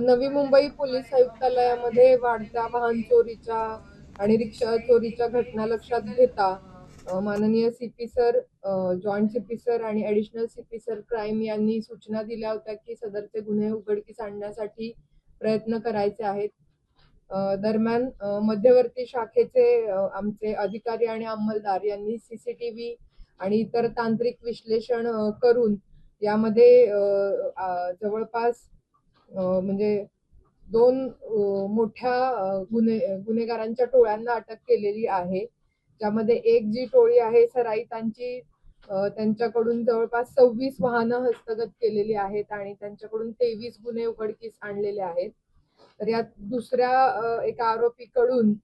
Navi Mumbai police आयुक्तालयामध्ये वाढत्या वाहन चोरीच्या आणि रिक्षा चोरीच्या घटना लक्षात घेता माननीय CP sir joint CP sir आणि ऍडिशनल सीपी सर क्राईम यांनी सूचना दिल्या होत्या की सदरचे गुन्हे उघडकीस आणण्यासाठी प्रयत्न करायचे आहेत. दरम्यान मध्यवर्ती शाखेचे आमचे अधिकारी आणि अंमलदार यांनी सीसीटीव्ही आणि इतर तांत्रिक विश्लेषण करून यामध्ये जवळपास म्हणजे दोन मोठ्या गुन्हे गुन्हेगारांच्या टोळ्यांना अटक केलेली आहे. ज्यामध्ये एक जी टोळी आहे सराईतांची त्यांच्याकडून जवळपास सव्वीस वाहनं हस्तगत केलेली आहेत आणि त्यांच्याकडून तेवीस गुन्हे उघडकीस आणलेले आहेत. तर यात दुसऱ्या एका आरोपीकडून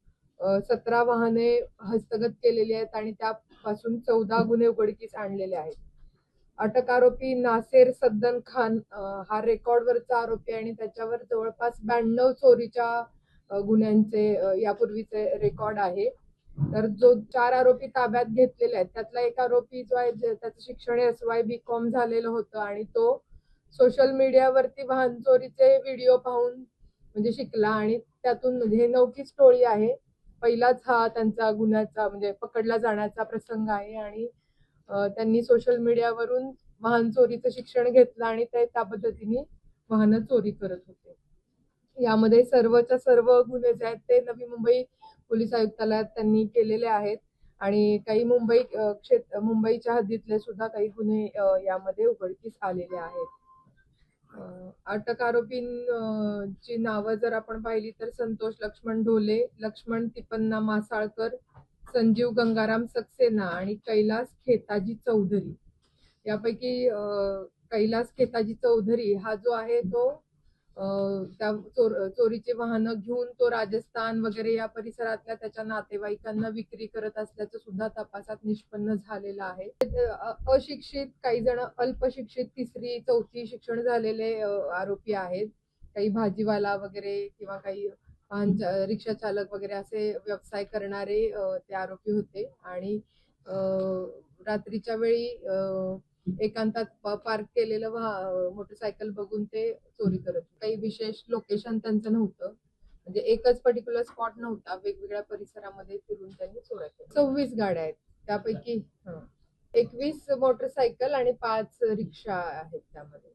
सतरा वाहने हस्तगत केलेली आहेत आणि त्यापासून चौदा गुन्हे उघडकीस आणलेले आहेत. अटक आरोपी नासेर सद्दन खान हा रेकॉर्डवरचा आरोपी आणि त्याच्यावर जवळपास ब्याण्णव चोरीच्या गुन्ह्यांचे यापूर्वीचे रेकॉर्ड आहे. तर जो चार आरोपी ताब्यात घेतलेले आहेत त्यातला एक आरोपी जो आहे त्याचं शिक्षण एस वाय बी कॉम झालेलं होतं आणि तो सोशल मीडियावरती वाहन चोरीचे व्हिडिओ पाहून म्हणजे शिकला आणि त्यातून म्हणजे हे नौकीच टोळी आहे. पहिलाच हा त्यांचा गुन्ह्याचा म्हणजे पकडला जाण्याचा प्रसंग आहे आणि त्यांनी सोशल मीडियावरून वाहन चोरीचं शिक्षण घेतलं आणि ते त्या पद्धतीने वाहनं चोरी करत होते. यामध्ये सर्वच्या सर्व गुन्हे जे आहेत ते नवी मुंबई पोलीस आयुक्तालयात त्यांनी केलेले आहेत आणि काही मुंबई क्षेत्र मुंबईच्या हद्दीतले सुद्धा काही गुन्हे यामध्ये उघडकीस आलेले आहेत. अटक आरोपींची नावं जर आपण पाहिली तर संतोष लक्ष्मण ढोले लक्ष्मण तिपन्ना मासाळकर संजीव गंगाराम सक्सेना आणि कैलास खेताजी चौधरी. यापैकी कैलास खेताजी चौधरी हा जो आहे तो त्या चोर चोरीची वाहनं घेऊन तो राजस्थान वगैरे या परिसरातल्या त्याच्या नातेवाईकांना विक्री करत असल्याचं सुद्धा तपासात निष्पन्न झालेलं आहे. अशिक्षित काही जण अल्पशिक्षित तिसरी चौथी शिक्षण झालेले आरोपी आहेत. काही भाजीवाला वगैरे किंवा काही रिक्षा चालक वगैरे असे व्यवसाय करणारे ते आरोपी होते. आणि रात्रीच्या वेळी एकांतात पार्क केलेलं वाह- मोटरसायकल बघून ते चोरी करत काही विशेष लोकेशन त्यांचं नव्हतं. म्हणजे एकच पर्टिक्युलर स्पॉट नव्हता. वेगवेगळ्या परिसरामध्ये फिरून त्यांनी चोऱ्या केल्या. सव्वीस गाड्या आहेत. त्यापैकी एकवीस मोटरसायकल आणि पाच रिक्षा आहेत त्यामध्ये.